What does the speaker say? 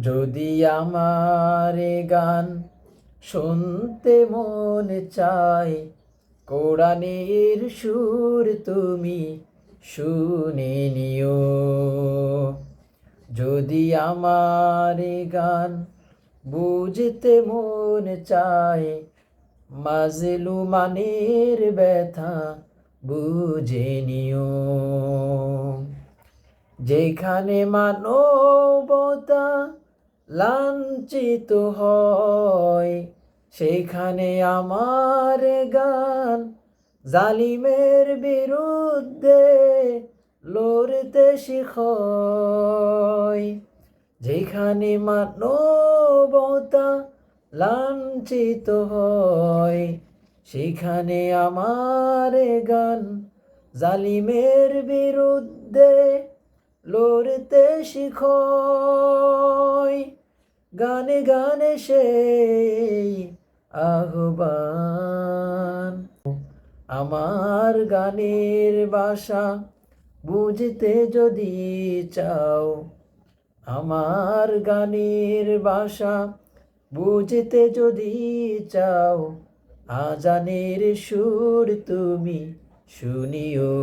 যদি আমার গান শুনতে মন চায়, কোরআনের সুর তুমি শুনে নিও। যদি আমার গান বুঝতে মন চায় মাজলু মানের ব্যথা বুঝে নিও। যেখানে মানবতা লাঞ্ছিত হয়। সেখানে আমার গান জালিমের বিরুদ্ধে লড়তে শিখয়। যেখানে মানবতা লাঞ্ছিত হয় সেখানে আমার গান জালিমের বিরুদ্ধে লড়তে শিখয়। গানে গানে সেই আহ্বান। আমার গানের বাসা বুঝতে যদি চাও, আমার গানের বাসা বুঝতে যদি চাও, আজানের সুর তুমি শুনিও।